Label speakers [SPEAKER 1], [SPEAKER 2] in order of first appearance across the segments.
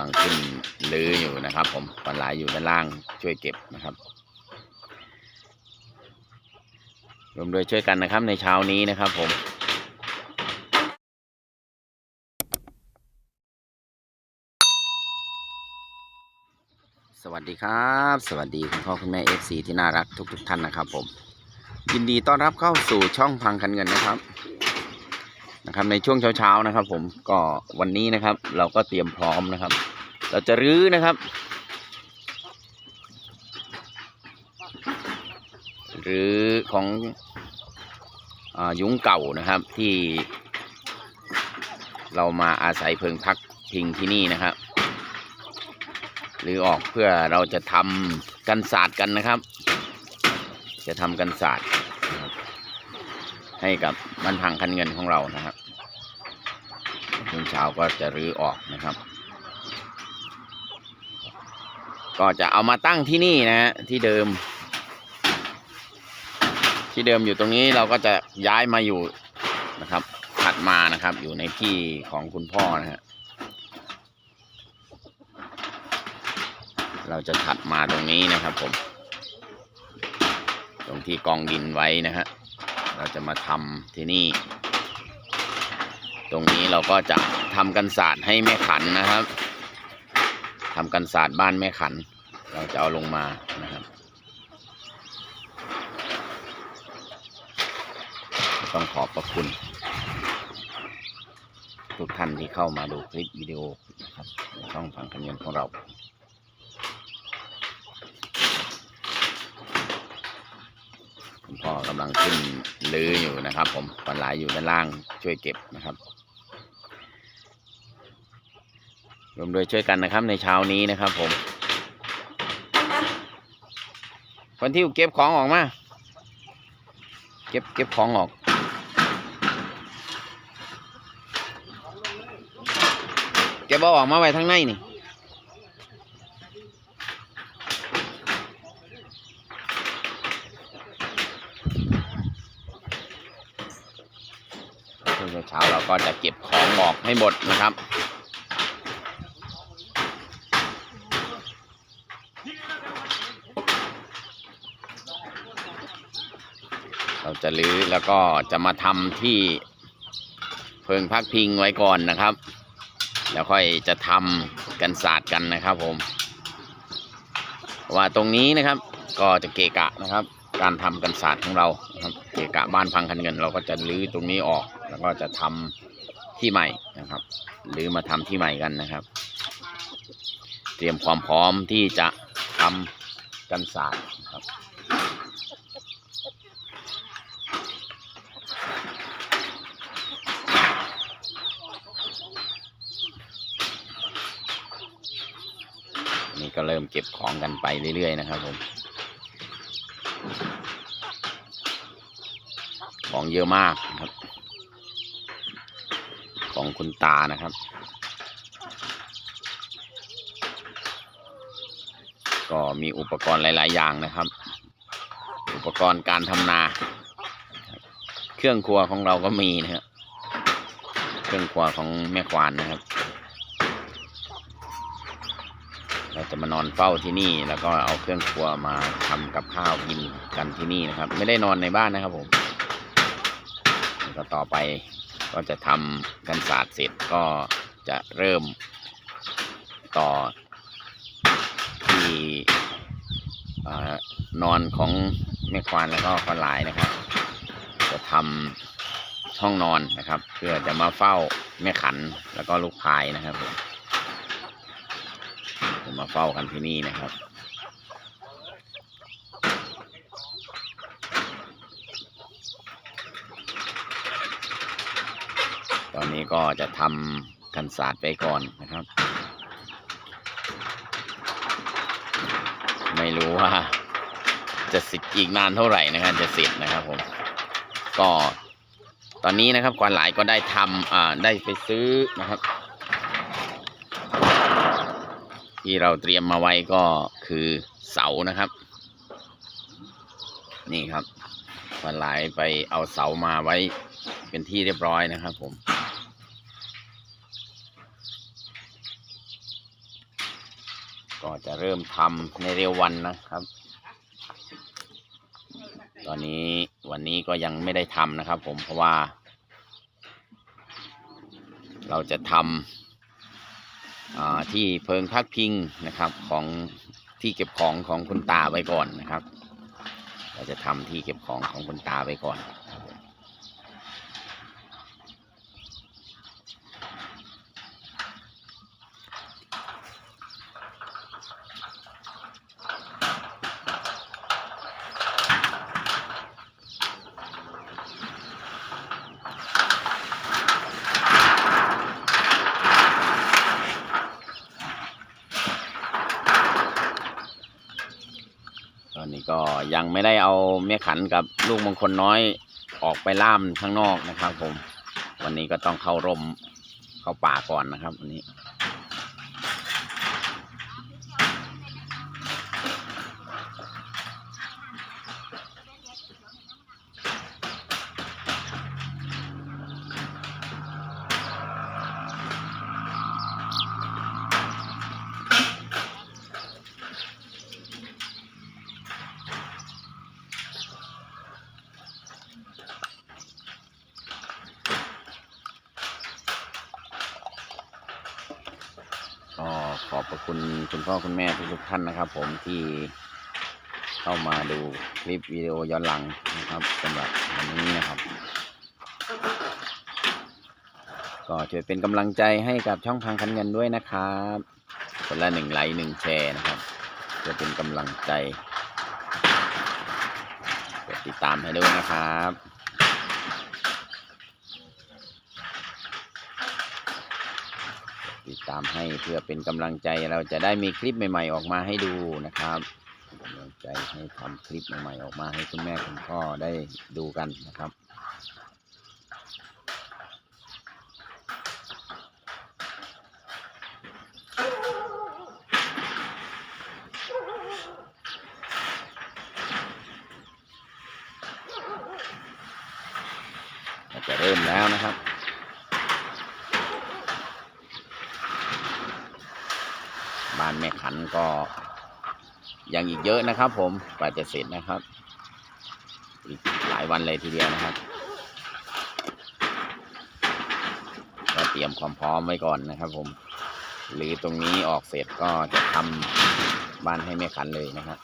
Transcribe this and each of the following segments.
[SPEAKER 1] ำลังขึ้นลืออยู่นะครับ ผมปลาไหลอยู่ด้านล่างช่วยเก็บนะครับรวมด้วยช่วยกันนะครับในเช้านี้นะครับผมสวัสดีครับ สวัสดีคุณพ่อคุณแม่เอฟซีที่น่ารักทุกๆทท่านนะครับ ผม ยินดีต้อนรับเข้าสู่ช่องพังคันเงินนะครับ นะครับ ในช่วงเช้าๆนะครับ ผมก็วันนี้นะครับ เราก็เตรียมพร้อมนะครับ เราจะรื้อนะครับ หรือของอยุ้งเก่านะครับที่เรามาอาศัยเพิงพักพิงที่นี่นะครับ หรือออกเพื่อเราจะทำกันศาสตร์กันนะครับ จะทำกันศาสตร์ให้กับบ้านพังคันเงินของเรานะครับช่วงเช้าก็จะรื้อออกนะครับ ก็จะเอามาตั้งที่นี่นะฮะที่เดิม ที่เดิมอยู่ตรงนี้เราก็จะย้ายมาอยู่นะครับถัดมานะครับ อยู่ในที่ของคุณพ่อนะฮะเราจะถัดมาตรงนี้นะครับผม ตรงที่กองดินไว้นะฮะเราจะมาทำที่นี่ ตรงนี้เราก็จะทำกันศาสตร์ให้แม่ขันนะครับ ทำกันศาสตร์บ้านแม่ขัน เราจะเอาลงมานะครับ ต้องขอบพระคุณ ทุกท่านที่เข้ามาดูคลิปวิดีโอนะครับช่องฟังกันเงินของเราคุณพ่อกำลังขึ้นลืออยู่นะครับ ผมปลาไหลอยู่ด้านล่างช่วยเก็บนะครับ รวมด้วยช่วยกันนะครับในเช้านี้นะครับผม คนที่เก็บของออกมา เก็บเก็บของออกเก็บออกมาไว้ทั้งในนี่ เช้าเราก็จะเก็บของออกให้หมดนะครับ เราจะลื้อแล้วก็จะมาทำที่เพิงพักพิงไว้ก่อนนะครับ แล้วค่อยจะทำกันศาสตร์กันนะครับผม ว่าตรงนี้นะครับก็จะเกะกะนะครับ การทำกันศาสตร์ของเราครับเกะกะบ้านพังคันเงิน เราก็จะลื้อตรงนี้ออก แล้วก็จะทำที่ใหม่นะครับหรือมาทำที่ใหม่กันนะครับ เตรียมความพร้อมที่จะทำกันศาสตร์ครับ นี่ก็เริ่มเก็บของกันไปเรื่อยๆนะครับผมของเยอะมากนะครับ ของคุณตานะครับ ก็มีอุปกรณ์หลาย ๆ อย่างนะครับ อุปกรณ์การทำนา เครื่องครัวของเราก็มีนะครับ เครื่องครัวของแม่ควานนะครับ เราจะมานอนเฝ้าที่นี่แล้วก็เอาเครื่องครัวมาทำกับข้าวกินกันที่นี่นะครับ ไม่ได้นอนในบ้านนะครับผมแล้วก็ต่อไปก็จะทำกันศาสตร์เสร็จก็จะเริ่มต่อที่อนอนของแม่ควานแล้วก็ควานหลายนะครับ จะทำห้องนอนนะครับ เพื่อจะมาเฝ้าแม่ขันแล้วก็ลูกพายนะครับผม มาเฝ้ากันที่นี่นะครับตอนนี้ก็จะทำกันศาสตร์ไปก่อนนะครับ ไม่รู้ว่า จะสิอีกนานเท่าไหร่นะครับจะเสร็จนะครับผมก็ตอนนี้นะครับกวานหลายก็ได้ทำอ่าได้ไปซื้อนะครับ ที่เราเตรียมมาไว้ก็คือเสานะครับ นี่ครับวันหลายไปเอาเสามาไว้เป็นที่เรียบร้อยนะครับ ผม ก็จะเริ่มทำในเร็ววันนะครับ ตอนนี้วันนี้ก็ยังไม่ได้ทำนะครับ ผมเพราะว่า เราจะทำ ที่เพิงพักพิงนะครับของที่เก็บของของคุณตาไว้ก่อนนะครับ เราจะทำที่เก็บของของคุณตาไว้ก่อนครับผมตอนนี้ก็ยัง ไม่ได้เอาแม่ขันกับลูกมงคลน้อยออกไปล่ามข้างนอกนะครับ ผม วันนี้ก็ต้องเข้าร่มเข้าป่าก่อนนะครับ วันนี้ ก็ขอบพระคุณคุณ พ่อคุณแม่ทุกๆท่านนะครับ ผมที่เข้ามาดูคลิปวิดีโอย้อนหลังนะครับสำหรับวันนี้นะครับ ก็ช่วยเป็นกำลังใจให้กับช่องทางคันเงินด้วยนะครับคนละหนึ่งไลค์หนึ่งแชร์นะครับจะเป็นกำลังใจกดติดตามให้ด้วยนะครับ ติดตามให้เพื่อเป็นกำลังใจเราจะได้มีคลิปใหม่ ๆ ออกมาให้ดูนะครับกำลังใจให้ทำคลิปใหม่ๆออกมาให้คุณแม่คุณพ่อได้ดูกันนะครับจะเริ่มแล้วนะครับ ม่ขันก็ยังอีกเยอะนะครับ ผมกว่าจะเสร็จนะครับ อีกหลายวันเลยทีเดียวนะครับ ก็เตรียมความพร้อมไว้ก่อนนะครับ ผม หรือตรงนี้ออกเสร็จก็จะทำบ้านให้แม่ขันเลยนะครับ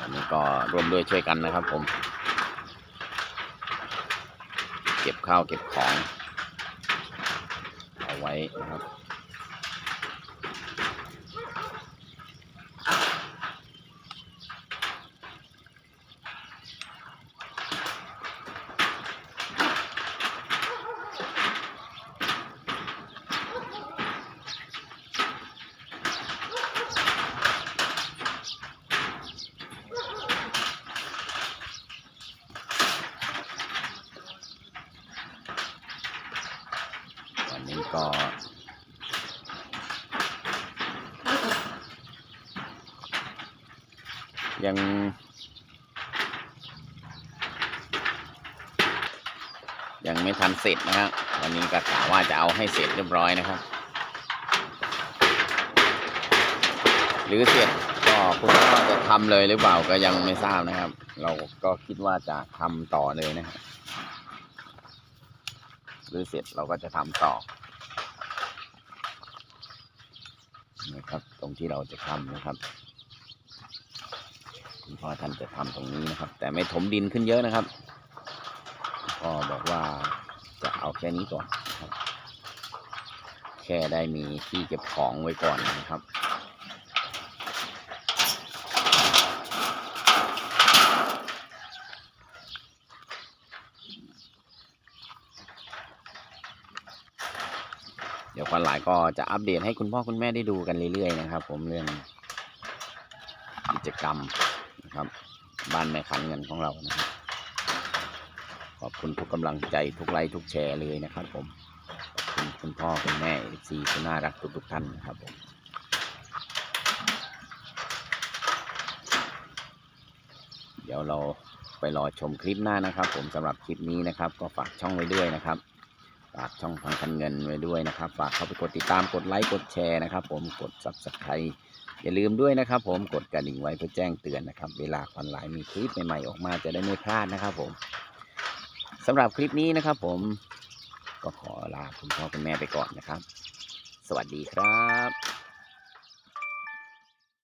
[SPEAKER 1] อันนี้ก็ ร่วมด้วยช่วยกันนะครับผม เก็บข้าวเก็บของ เอาไว้นะครับ วันนี้ ก็ยังยังไม่ทันเสร็จนะครับวันนี้ก็กะว่าจะเอาให้เสร็จเรียบร้อยนะครับ หรือเสร็จก็คุณพ่อจะทำเลยหรือเปล่าก็ยังไม่ทราบนะครับ เราก็คิดว่าจะทำต่อเลยนะครับหรือเสร็จเราก็จะทำต่อ นะครับ ตรงที่เราจะทำนะครับคุณพ่อท่านจะทำตรงนี้นะครับ แต่ไม่ถมดินขึ้นเยอะนะครับพ่อบอกว่าจะเอาแค่นี้ก่อนครับ แค่ได้มีที่เก็บของไว้ก่อนนะครับ ยววันหลายก็จะอัปเดตให้คุณพ่อคุณแม่ได้ดูกันเรื่อยๆนะครับ ผมเรื่องกิจกรรมนะครับบ้านแม่ขันเงินของเรานะครับขอบคุณทุกกำลังใจทุกไลค์ทุกแชร์เลยนะครับ ผมขอบคุณคุณพ่อคุณแม่ซีคุณน่ารักทุกๆท่านนะครับผมเดี๋ยวเราไปรอชมคลิปหน้านะครับ ผมสำหรับคลิปนี้นะครับ ก็ฝากช่องไว้ด้วยนะครับ ฝากช่องพังคันเงินไว้ด้วยนะครับ ฝากเข้าไปกดติดตามกดไลค์กดแชร์นะครับ ผมกดซับสไครต์อย่าลืมด้วยนะครับ ผมกดกระดิ่งไว้เพื่อแจ้งเตือนนะครับ เวลาคอนหลายมีคลิปใหม่ๆออกมาจะได้ไม่พลาดนะครับ ผมสำหรับคลิปนี้นะครับ ผมก็ขอลาคุณพ่อคุณแม่ไปก่อนนะครับ สวัสดีครับ